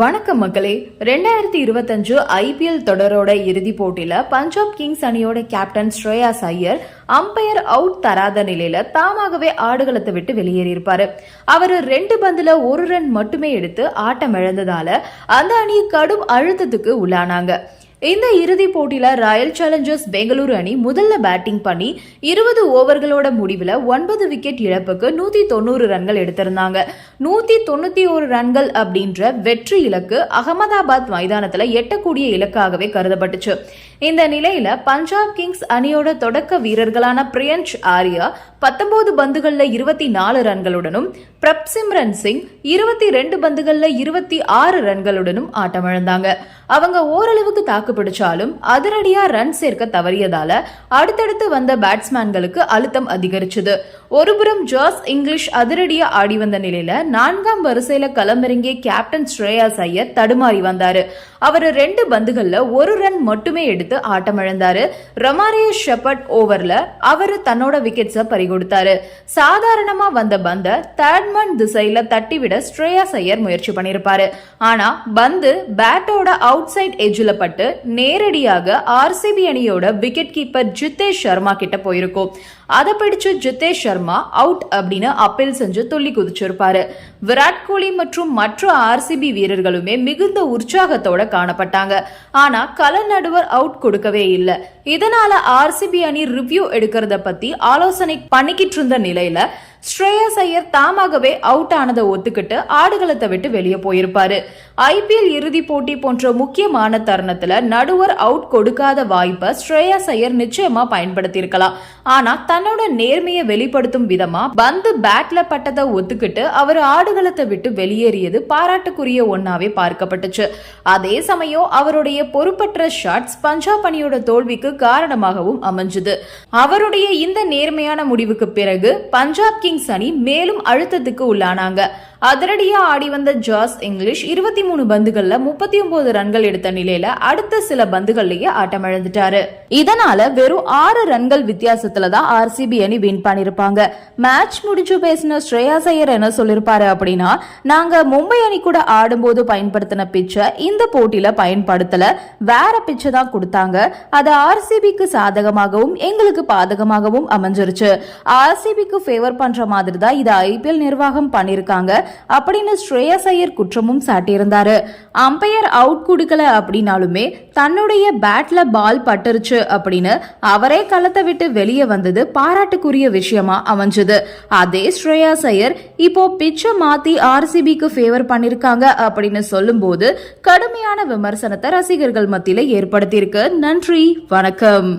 வணக்கம் மக்களே. ரெண்டாயிரத்தி இருபத்தஞ்சு ஐபிஎல் தொடரோட இறுதிப் போட்டியில பஞ்சாப் கிங்ஸ் அணியோட captain Shreyas Iyer umpire out தராத நிலையில தாமாகவே ஆடுகளத்தை விட்டு வெளியேறியிருப்பாரு. அவர் ரெண்டு பந்துல ஒரு ரன் மட்டுமே எடுத்து ஆட்டம் இழந்ததால அந்த அணி கடும் அழுத்தத்துக்கு உள்ளானாங்க. இந்த இறுதிப் போட்டியில ராயல் சேலஞ்சர்ஸ் பெங்களூரு அணி முதல்ல பேட்டிங் பண்ணி இருபது ஓவர்களோட முடிவில் ஒன்பது விக்கெட் இழப்புக்கு நூத்தி தொண்ணூறு ரன்கள் எடுத்திருந்தாங்க. நூத்தி தொண்ணூத்தி ஒரு ரன்கள் அப்படின்ற வெற்றி இலக்கு அகமதாபாத் மைதானத்துல எட்டக்கூடிய இலக்காகவே கருதப்பட்டுச்சு. இந்த நிலையில பஞ்சாப் கிங்ஸ் அணியோட தொடக்க வீரர்களான பிரியன்ஷ் ஆர்யா பத்தொன்பது பந்துகள்ல இருபத்தி நாலு ரன்களுடனும் பிரப்சிம்ரன் சிங் இருபத்தி ரெண்டு பந்துகள்ல இருபத்தி ஆறு ரன்களுடனும் ஆட்டமிழந்தாங்க. அவங்க ஓரளவுக்கு தாக்கு பிடிச்சாலும் அதிரடியா ரன் சேர்க்க தவறியதால அடுத்தடுத்து வந்த பேட்ஸ்மேன்களுக்கு அழுத்தம் அதிகரிச்சது. ஒருபுறம் ஜாஸ் இங்கிலீஷ் அதிரடியா ஆடி வந்த நிலையில நான்காம் வரிசையில களமிறங்கிய கேப்டன் ஸ்ரேயாஸ் ஐயர் தடுமாறி வந்தாரு. அவர் ரெண்டு பந்துகள்ல ஒரு ரன் மட்டுமே எடுத்து ஆட்டமிழந்தாரு. ரமாரிய ஷெப்பர்ட் ஓவர்ல அவர் தன்னோட விக்கெட்ஸ பறிகொடுத்தாரு. சாதாரணமா வந்த பந்த தேட்மன் திசையில தட்டிவிட ஸ்ரேயாஸ் ஐயர் முயற்சி பண்ணிருப்பாரு. ஆனா பந்து பேட்டோட அவுட் சைட் எஜ்ஜில் பட்டு நேரடியாக ஆர்சிபி அணியோட விக்கெட் கீப்பர் ஜித்தேஷ் சர்மா கிட்ட போயிருக்கும். அதை பிடிச்சு ஜிதேஷ் சர்மா அவுட் அப்படின்னு அப்பீல் செஞ்சு துள்ளி குதிச்சிருப்பாரு. விராட் கோலி மற்றும் மற்ற ஆர்சிபி வீரர்களுமே மிகுந்த உற்சாகத்தோட காணப்பட்டாங்க. ஆனா கல நடுவர் அவுட் கொடுக்கவே இல்லை. இதனால ஆர்சிபி அணி ரிவ்யூ எடுக்கிறத பத்தி ஆலோசனை பண்ணிக்கிட்டு இருந்த நிலையில ஸ்ரேயஸ் ஐயர் தாமாகவே அவுட் ஆனதை ஒத்துக்கிட்டு ஆடுகளத்தை விட்டு வெளியே போயிருப்பாரு. ஐபிஎல் இறுதி போட்டி போன்ற முக்கியமான தருணத்துல நடுவர் அவுட் கொடுக்காத வாய்ப்பை ஸ்ரேயஸ் ஐயர் நிச்சயமா பயன்படுத்தியிருக்கலாம். ஆனா தன்னோட நேர்மையை வெளிப்படுத்தும் விதமா பந்து பேட்ல பட்டதை ஒத்துக்கிட்டு அவர் ஆடுகளத்தை விட்டு வெளியேறியது பாராட்டுக்குரிய ஒன்னாவே பார்க்கப்பட்டுச்சு. அதே சமயம் அவருடைய பொறுப்பற்ற ஷாட்ஸ் பஞ்சாப் அணியோட தோல்விக்கு காரணமாகவும் அமைஞ்சது. அவருடைய இந்த நேர்மையான முடிவுக்கு பிறகு பஞ்சாப் கிங்ஸ் அணி மேலும் அழுத்தத்துக்கு உள்ளானாங்க. அதிரடியா ஆடி வந்த ஜாஸ் இங்கிலீஷ் இருபத்தி மூணு பந்துகள்ல முப்பத்தி ஒன்பது ரன்கள் எடுத்த நிலையில அடுத்த சில பந்துகள்லயே ஆட்டமிழந்துட்டாரு இதனால வெறும் ஆறு ரன்கள் வித்தியாசத்துல தான் ஆர்சிபி அணி வின் பண்ணிருப்பாங்க. மேட்ச் முடிஞ்சு பேசின ஸ்ரேயாஸ் ஐயர் என்ன சொல்லிருப்பாரு அப்படின்னா நாங்க மும்பை அணி கூட ஆடும்போது பயன்படுத்தின பிச்சை இந்த போட்டியில பயன்படுத்தல. வேற பிச்சை தான் கொடுத்தாங்க. அது ஆர்சிபிக்கு சாதகமாகவும் எங்களுக்கு பாதகமாகவும் அமைஞ்சிருச்சு. ஆர்சிபிக்கு ஃபேவர் பண்ற மாதிரி தான் இதை ஐபிஎல் நிர்வாகம் பண்ணிருக்காங்க. அப்படின்னு ஸ்ரேயஸ் ஐயர் குற்றமும் சாட்டியிருந்தாரு. அம்பையர் அவுட் கொடுக்கல அப்படின்னாலுமே தன்னுடைய பேட்ல பால் பட்டுருச்சு அப்படின்னு அவரே களத்தை விட்டு வெளியே வந்தது பாராட்டுக்குரிய விஷயமா அமைஞ்சது. அதே ஸ்ரேயாஸ் ஐயர் இப்போ பிச்சை மாத்தி ஆர்சிபிக்கு ஃபேவர் பண்ணிருக்காங்க அப்படின்னு சொல்லும்போது கடுமையான விமர்சனத்தை ரசிகர்கள் மத்தியில ஏற்படுத்தியிருக்கு. நன்றி வணக்கம்.